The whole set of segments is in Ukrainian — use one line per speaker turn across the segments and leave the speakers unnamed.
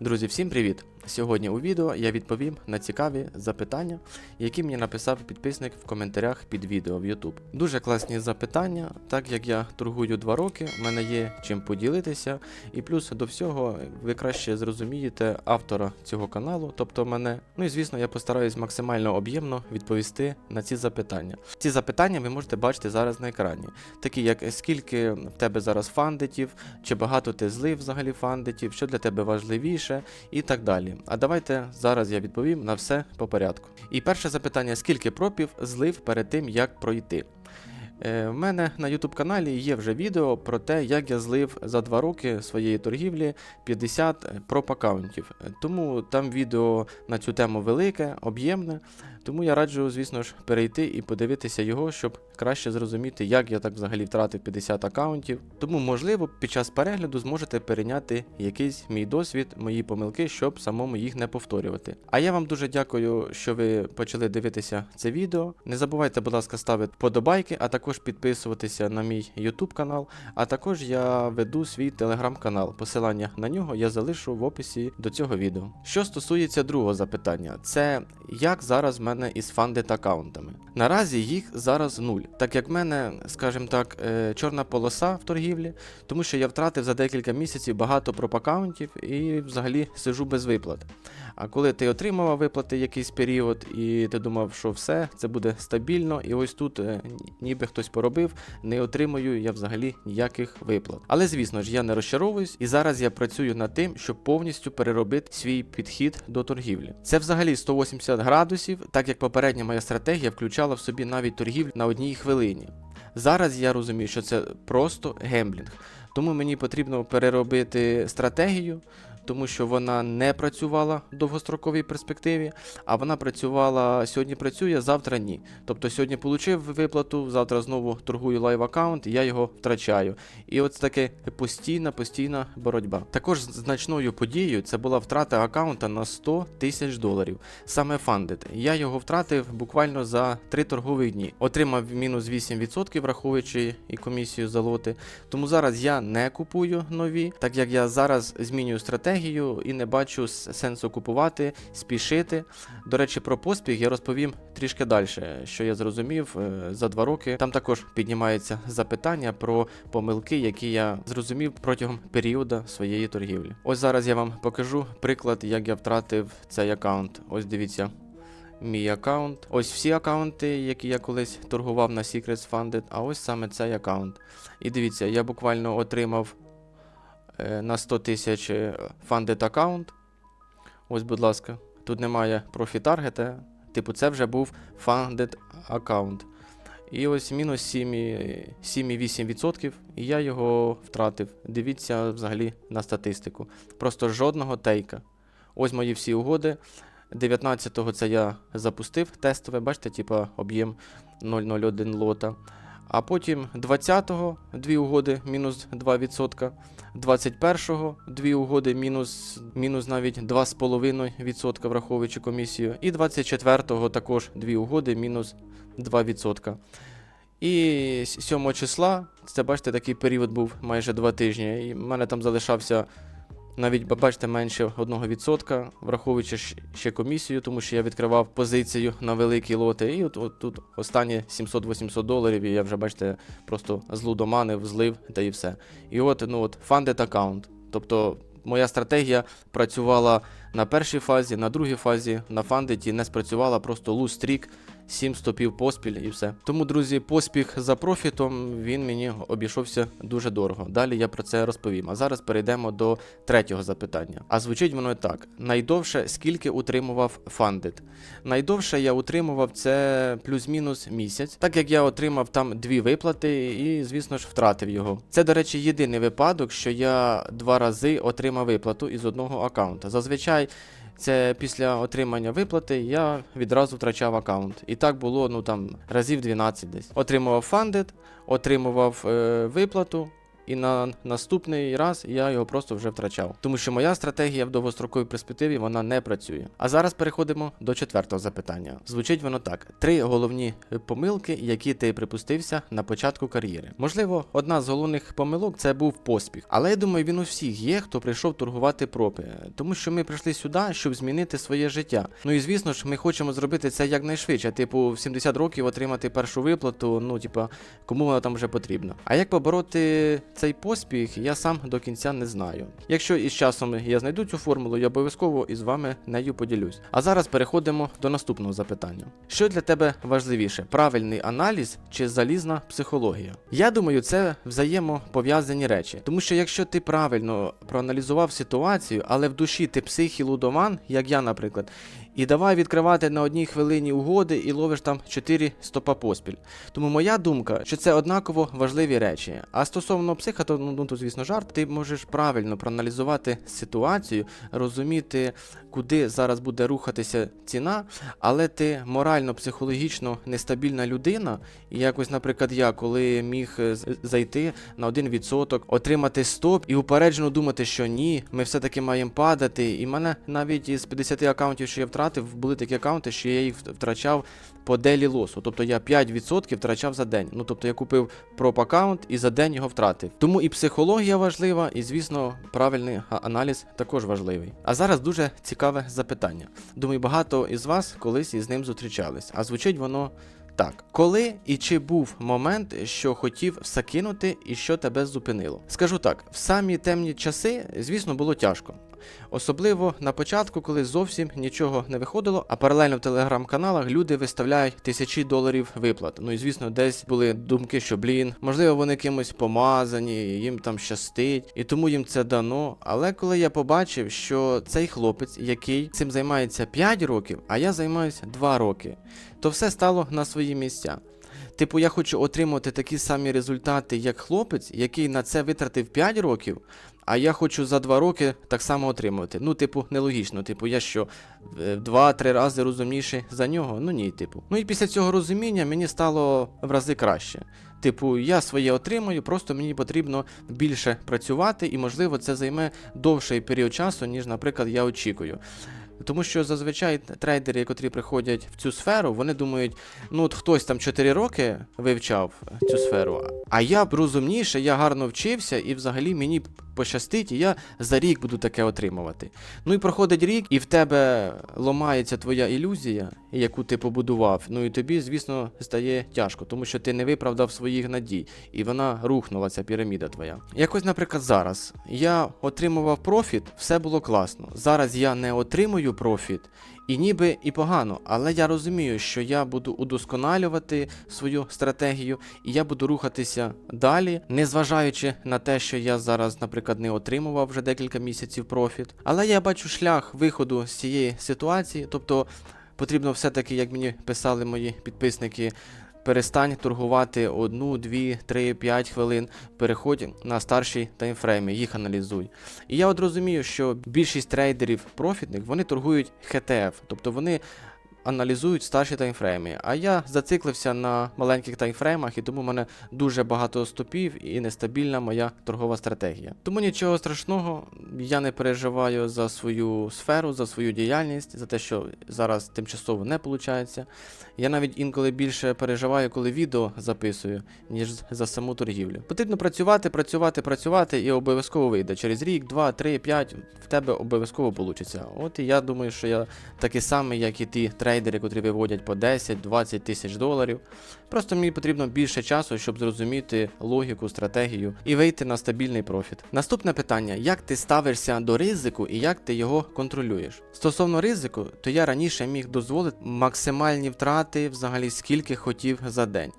Друзі, всім привіт! Сьогодні у відео я відповім на цікаві запитання, які мені написав підписник в коментарях під відео в YouTube. Дуже класні запитання, так як я торгую 2 роки, в мене є чим поділитися, і плюс до всього ви краще зрозумієте автора цього каналу, тобто мене. Ну і звісно, я постараюсь максимально об'ємно відповісти на ці запитання. Ці запитання ви можете бачити зараз на екрані, такі як скільки в тебе зараз фандитів, чи багато ти злив взагалі фандитів, що для тебе важливіше і так далі. А давайте зараз я відповім на все по порядку. І перше запитання: скільки пропів злив перед тим, як пройти? Е, В мене на YouTube каналі є вже відео про те, як я злив за 2 роки своєї торгівлі 50 проп аккаунтів. Е, Тому там відео на цю тему велике, об'ємне. Тому я раджу, звісно ж, перейти і подивитися його, щоб краще зрозуміти, як я так взагалі втратив 50 аккаунтів. Тому, можливо, під час перегляду зможете перейняти якийсь мій досвід, мої помилки, щоб самому їх не повторювати. А я вам дуже дякую, що ви почали дивитися це відео. Не забувайте, будь ласка, ставити подобайки, а також підписуватися на мій YouTube канал. А також я веду свій телеграм-канал. Посилання на нього я залишу в описі до цього відео. Що стосується другого запитання, це як зараз в мене із фандит аккаунтами. Наразі їх зараз нуль, так як в мене, скажімо так, е, чорна полоса в торгівлі, тому що я втратив за декілька місяців багато проп-аккаунтів і взагалі сижу без виплат. А коли ти отримав виплати якийсь період, і ти думав, що все, це буде стабільно, і ось тут е, ніби хтось поробив, не отримую я взагалі ніяких виплат. Але звісно ж, я не розчаровуюсь, і зараз я працюю над тим, щоб повністю переробити свій підхід до торгівлі. Це взагалі 180 градусів, так як попередня моя стратегія включала в собі навіть торгівлю на одній хвилині. Зараз я розумію, що це просто гемблінг. Тому мені потрібно переробити стратегію, тому що вона не працювала в довгостроковій перспективі, а вона працювала сьогодні працює, завтра ні. Тобто сьогодні отримав виплату, завтра знову торгую лайв аккаунт, я його втрачаю. І от таке постійна, постійна боротьба. Також значною подією це була втрата аккаунта на 100 тисяч доларів. Саме фандит. Я його втратив буквально за 3 торгові дні. Отримав мінус 8%, враховуючи і комісію за лоти. Тому зараз я не купую нові, так як я зараз змінюю стратегію і не бачу сенсу купувати, спішити. До речі, про поспіх я розповім трішки далі, що я зрозумів е, за два роки. Там також піднімається запитання про помилки, які я зрозумів протягом періоду своєї торгівлі. Ось зараз я вам покажу приклад, як я втратив цей аккаунт. Ось дивіться. Мій аккаунт. Ось всі аккаунти, які я колись торгував на Secrets Funded, а ось саме цей аккаунт. І дивіться, я буквально отримав на 100 тисяч е, Funded аккаунт. Ось, будь ласка, тут немає Profit Target. Типу, це вже був Funded аккаунт. І ось мінус 7,8%, і я його втратив. Дивіться взагалі на статистику. Просто жодного тейка. Ось мої всі угоди. 19-го це я запустив тестове, бачите, типа об'єм 0,01 лота. А потім 20-го дві угоди мінус 2%, 21-го дві угоди мінус, мінус навіть 2,5% враховуючи комісію. І 24-го також дві угоди мінус 2%. І 7 числа, це бачите, такий період був майже 2 тижні. І в мене там залишався навіть, бачите, менше 1%, враховуючи ще комісію, тому що я відкривав позицію на великі лоти. І от, от тут останні 700-800 доларів, і я вже, бачите, просто злудоманив, злив та і все. І от, ну от, funded аккаунт. Тобто моя стратегія працювала на першій фазі, на другій фазі, на фандеті не спрацювала, просто луз стрік, 7 стопів поспіль і все. Тому, друзі, поспіх за профітом він мені обійшовся дуже дорого. Далі я про це розповім. А зараз перейдемо до третього запитання. А звучить воно так: найдовше скільки утримував фандит? Найдовше я утримував це плюс-мінус місяць, так як я отримав там дві виплати і, звісно ж, втратив його. Це, до речі, єдиний випадок, що я два рази отримав виплату із одного аккаунта. Зазвичай. Це після отримання виплати я відразу втрачав аккаунт. І так було ну там разів 12 десь. Отримував фандит, отримував е, виплату, і на наступний раз я його просто вже втрачав. Тому що моя стратегія в довгостроковій перспективі вона не працює. А зараз переходимо до четвертого запитання. Звучить воно так: три головні помилки, які ти припустився на початку кар'єри. Можливо, одна з головних помилок це був поспіх. Але я думаю, він у всіх є, хто прийшов торгувати пропи, тому що ми прийшли сюди, щоб змінити своє життя. Ну і звісно ж, ми хочемо зробити це якнайшвидше. Типу, в 70 років отримати першу виплату. Ну, типа, кому вона там вже потрібна. А як побороти цей поспіх, я сам до кінця не знаю. Якщо із часом я знайду цю формулу, я обов'язково із вами нею поділюсь. А зараз переходимо до наступного запитання: що для тебе важливіше: правильний аналіз чи залізна психологія? Я думаю, це взаємопов'язані речі, тому що якщо ти правильно проаналізував ситуацію, але в душі ти псих і лудоман, як я, наприклад. І давай відкривати на одній хвилині угоди і ловиш там 4 стопа поспіль. Тому моя думка, що це однаково важливі речі. А стосовно психа, то ну, ну то звісно жарт, ти можеш правильно проаналізувати ситуацію, розуміти, куди зараз буде рухатися ціна, але ти морально-психологічно нестабільна людина, і якось, наприклад, я, коли міг е, зайти на 1%, отримати стоп і упереджено думати, що ні, ми все-таки маємо падати. І мене навіть із 50 аккаунтів, що я втратив, були такі аккаунти, що я їх втрачав по делі лосу. Тобто я 5% втрачав за день. Ну тобто я купив проп аккаунт і за день його втратив. Тому і психологія важлива, і звісно, правильний аналіз також важливий. А зараз дуже цікаве запитання. Думаю, багато із вас колись із ним зустрічались. А звучить воно так, коли і чи був момент, що хотів все кинути і що тебе зупинило? Скажу так: в самі темні часи, звісно, було тяжко. Особливо на початку, коли зовсім нічого не виходило, а паралельно в телеграм-каналах люди виставляють тисячі доларів виплат. Ну і звісно, десь були думки, що блін, можливо, вони кимось помазані, їм там щастить, і тому їм це дано. Але коли я побачив, що цей хлопець, який цим займається 5 років, а я займаюся 2 роки, то все стало на свої місця. Типу, я хочу отримати такі самі результати, як хлопець, який на це витратив 5 років, а я хочу за 2 роки так само отримувати. Ну, типу, нелогічно. Типу, я що, в 2-3 рази розумніший за нього? Ну ні, типу. Ну і після цього розуміння мені стало в рази краще. Типу, я своє отримую, просто мені потрібно більше працювати, і, можливо, це займе довший період часу, ніж, наприклад, я очікую. Тому що зазвичай трейдери, котрі приходять в цю сферу, вони думають, ну от хтось там 4 роки вивчав цю сферу, а я б розумніше, я гарно вчився, і взагалі мені пощастить, і я за рік буду таке отримувати. Ну і проходить рік, і в тебе ломається твоя ілюзія, яку ти побудував. Ну і тобі, звісно, стає тяжко, тому що ти не виправдав своїх надій, і вона рухнула ця піраміда твоя. Якось, наприклад, зараз я отримував профіт, все було класно. Зараз я не отримую профіт. І ніби і погано, але я розумію, що я буду удосконалювати свою стратегію, і я буду рухатися далі, незважаючи на те, що я зараз, наприклад, не отримував вже декілька місяців профіт. Але я бачу шлях виходу з цієї ситуації, тобто потрібно все-таки, як мені писали мої підписники. Перестань торгувати одну, дві, три, п'ять хвилин. Переходь на старші таймфрейми, їх аналізуй. І я от розумію, що більшість трейдерів профітних вони торгують ХТФ, тобто вони аналізують старші таймфрейми. А я зациклився на маленьких таймфреймах, і тому в мене дуже багато стопів і нестабільна моя торгова стратегія. Тому нічого страшного, я не переживаю за свою сферу, за свою діяльність, за те, що зараз тимчасово не виходить. Я навіть інколи більше переживаю, коли відео записую, ніж за саму торгівлю. Потрібно працювати, працювати, працювати, і обов'язково вийде. Через рік, два, три, п'ять в тебе обов'язково вийде. От і я думаю, що я такий самий, як і ті трейдери, котрі виводять по 10-20 тисяч доларів. Просто мені потрібно більше часу, щоб зрозуміти логіку, стратегію і вийти на стабільний профіт. Наступне питання: як ти ставишся до ризику і як ти його контролюєш? Стосовно ризику, то я раніше міг дозволити максимальні втрати взагалі скільки хотів за день.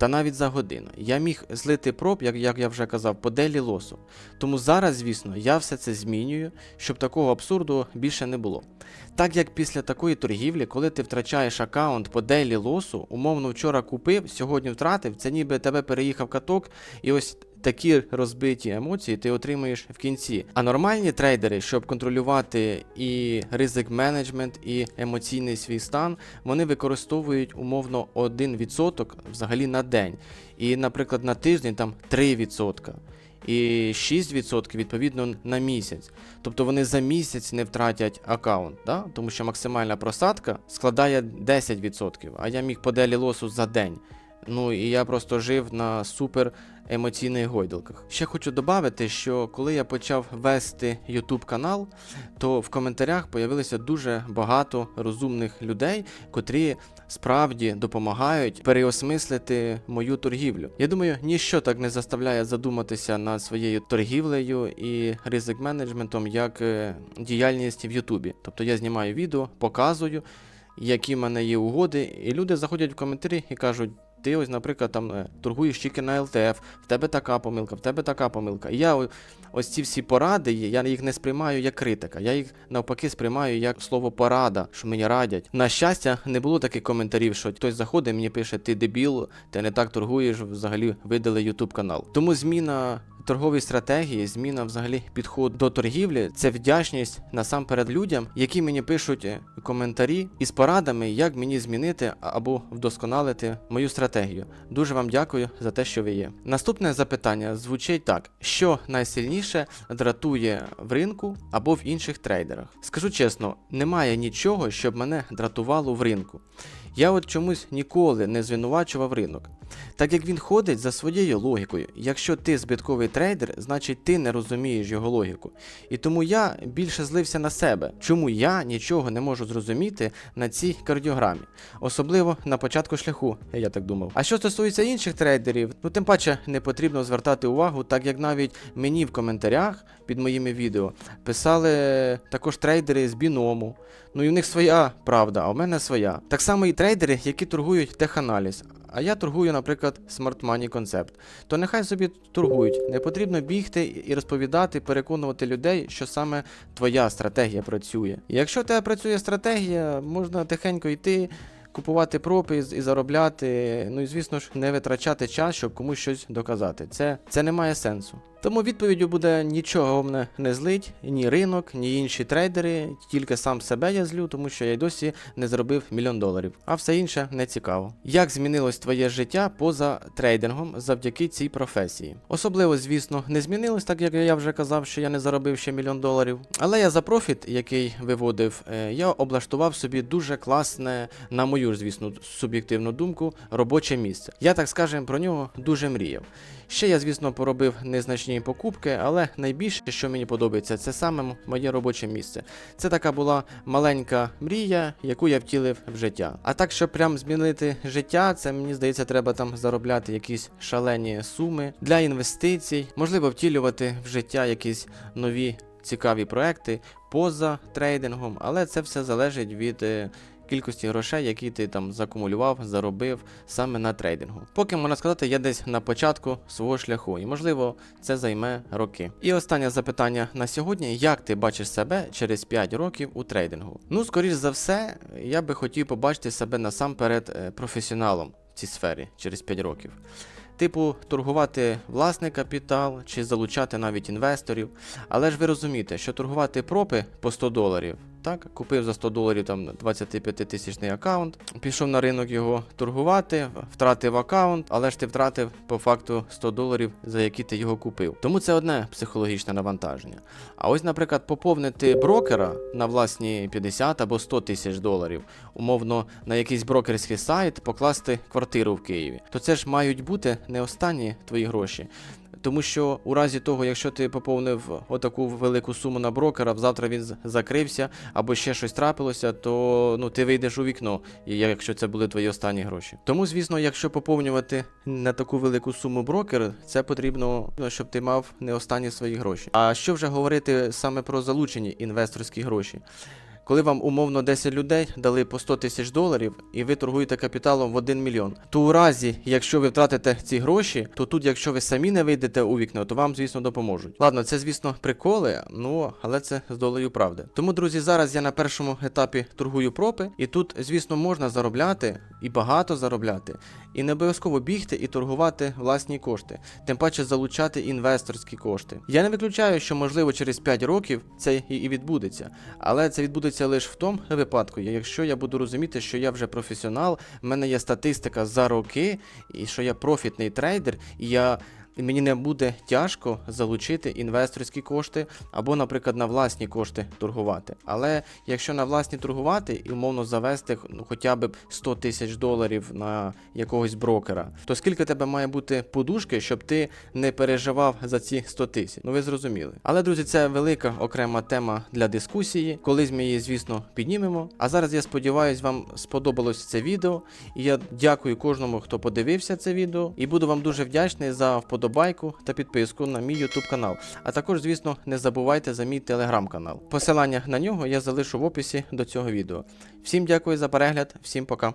Та навіть за годину. Я міг злити проб, як, як я вже казав, по делі лосу. Тому зараз, звісно, я все це змінюю, щоб такого абсурду більше не було. Так як після такої торгівлі, коли ти втрачаєш аккаунт по делі лосу, умовно вчора купив, сьогодні втратив, це ніби тебе переїхав каток, і ось такі розбиті емоції ти отримуєш в кінці. А нормальні трейдери, щоб контролювати і ризик менеджмент, і емоційний свій стан, вони використовують умовно 1% взагалі на день. І, наприклад, на тиждень там 3%. і 6% відповідно на місяць. Тобто вони за місяць не втратять аккаунт, да? тому що максимальна просадка складає 10%, а я міг по делі лосу за день. Ну і я просто жив на супер емоційних гойдалках. Ще хочу додати, що коли я почав вести YouTube канал, то в коментарях появилося дуже багато розумних людей, котрі справді допомагають переосмислити мою торгівлю. Я думаю, ніщо так не заставляє задуматися над своєю торгівлею і ризик менеджментом, як е, діяльність в Ютубі. Тобто я знімаю відео, показую, які в мене є угоди, і люди заходять в коментарі і кажуть. Ти ось, наприклад, там е, торгуєш тільки на ЛТФ, в тебе така помилка, в тебе така помилка. І я ось ці всі поради, я їх не сприймаю як критика. Я їх навпаки сприймаю як слово порада, що мені радять. На щастя, не було таких коментарів, що хтось заходить, мені пише, ти дебіл, ти не так торгуєш, взагалі видали YouTube канал. Тому зміна. Торгової стратегії, зміна взагалі підходу до торгівлі це вдячність насамперед людям, які мені пишуть е, коментарі із порадами, як мені змінити або вдосконалити мою стратегію. Дуже вам дякую за те, що ви є. Наступне запитання звучить так: що найсильніше дратує в ринку або в інших трейдерах? Скажу чесно, немає нічого, щоб мене дратувало в ринку. Я от чомусь ніколи не звинувачував ринок. Так як він ходить за своєю логікою. Якщо ти збитковий трейдер, значить ти не розумієш його логіку. І тому я більше злився на себе, чому я нічого не можу зрозуміти на цій кардіограмі, особливо на початку шляху, я так думав. А що стосується інших трейдерів, ну тим паче не потрібно звертати увагу, так як навіть мені в коментарях під моїми відео писали також трейдери з біному. Ну і в них своя правда, а в мене своя. Так само і трейдери, які торгують теханаліз. А я торгую, наприклад, Smart Money Concept. То нехай собі торгують. Не потрібно бігти і розповідати, переконувати людей, що саме твоя стратегія працює. І якщо в тебе працює стратегія, можна тихенько йти. Купувати пропи і і заробляти, ну і звісно ж, не витрачати час, щоб комусь щось доказати. Це, це не має сенсу. Тому відповіддю буде нічого мене не злить, ні ринок, ні інші трейдери, тільки сам себе я злю, тому що я й досі не заробив мільйон доларів, а все інше не цікаво. Як змінилось твоє життя поза трейдингом завдяки цій професії? Особливо, звісно, не змінилось, так як я вже казав, що я не заробив ще мільйон доларів. Але я за профіт, який виводив, е, я облаштував собі дуже класне, на мою звісно, суб'єктивну думку, робоче місце. Я так скажем про нього дуже мріяв. Ще я, звісно, поробив незначні покупки, але найбільше, що мені подобається, це саме моє робоче місце. Це така була маленька мрія, яку я втілив в життя. А так, щоб прям змінити життя, це мені здається, треба там заробляти якісь шалені суми для інвестицій, можливо, втілювати в життя якісь нові цікаві проекти поза трейдингом, але це все залежить від. Кількості грошей, які ти там закумулював, заробив саме на трейдингу. Поки можна сказати, я десь на початку свого шляху, і можливо це займе роки. І останнє запитання на сьогодні: як ти бачиш себе через 5 років у трейдингу? Ну, скоріш за все, я би хотів побачити себе насамперед е, професіоналом в цій сфері через 5 років. Типу, торгувати власний капітал чи залучати навіть інвесторів. Але ж ви розумієте, що торгувати пропи по 100 доларів, так, купив за 100 доларів там 25 тисячний аккаунт, пішов на ринок його торгувати, втратив аккаунт, але ж ти втратив по факту 100 доларів, за які ти його купив. Тому це одне психологічне навантаження. А ось, наприклад, поповнити брокера на власні 50 або 100 тисяч доларів, умовно на якийсь брокерський сайт покласти квартиру в Києві, то це ж мають бути не останні твої гроші. Тому що у разі того, якщо ти поповнив отаку велику суму на брокера, завтра він закрився або ще щось трапилося, то ну ти вийдеш у вікно, якщо це були твої останні гроші. Тому, звісно, якщо поповнювати на таку велику суму брокер, це потрібно, ну, щоб ти мав не останні свої гроші. А що вже говорити саме про залучені інвесторські гроші? Коли вам умовно 10 людей дали по 100 тисяч доларів, і ви торгуєте капіталом в 1 мільйон, то у разі, якщо ви втратите ці гроші, то тут, якщо ви самі не вийдете у вікно, то вам, звісно, допоможуть. Ладно, це, звісно, приколи, ну але це з долею правди. Тому, друзі, зараз я на першому етапі торгую пропи, і тут, звісно, можна заробляти і багато заробляти. І не обов'язково бігти і торгувати власні кошти, тим паче залучати інвесторські кошти. Я не виключаю, що можливо через 5 років це і відбудеться, але це відбудеться лише в тому випадку, якщо я буду розуміти, що я вже професіонал, в мене є статистика за роки, і що я профітний трейдер, і я і мені не буде тяжко залучити інвесторські кошти або, наприклад, на власні кошти торгувати. Але якщо на власні торгувати і умовно завести ну, хоча б 100 тисяч доларів на якогось брокера, то скільки тебе має бути подушки, щоб ти не переживав за ці 100 тисяч? Ну ви зрозуміли. Але, друзі, це велика окрема тема для дискусії. Колись ми її, звісно, піднімемо. А зараз я сподіваюся, вам сподобалось це відео. І я дякую кожному, хто подивився це відео. І буду вам дуже вдячний за вподобайку та підписку на мій YouTube канал. А також, звісно, не забувайте за мій телеграм-канал. Посилання на нього я залишу в описі до цього відео. Всім дякую за перегляд, всім пока.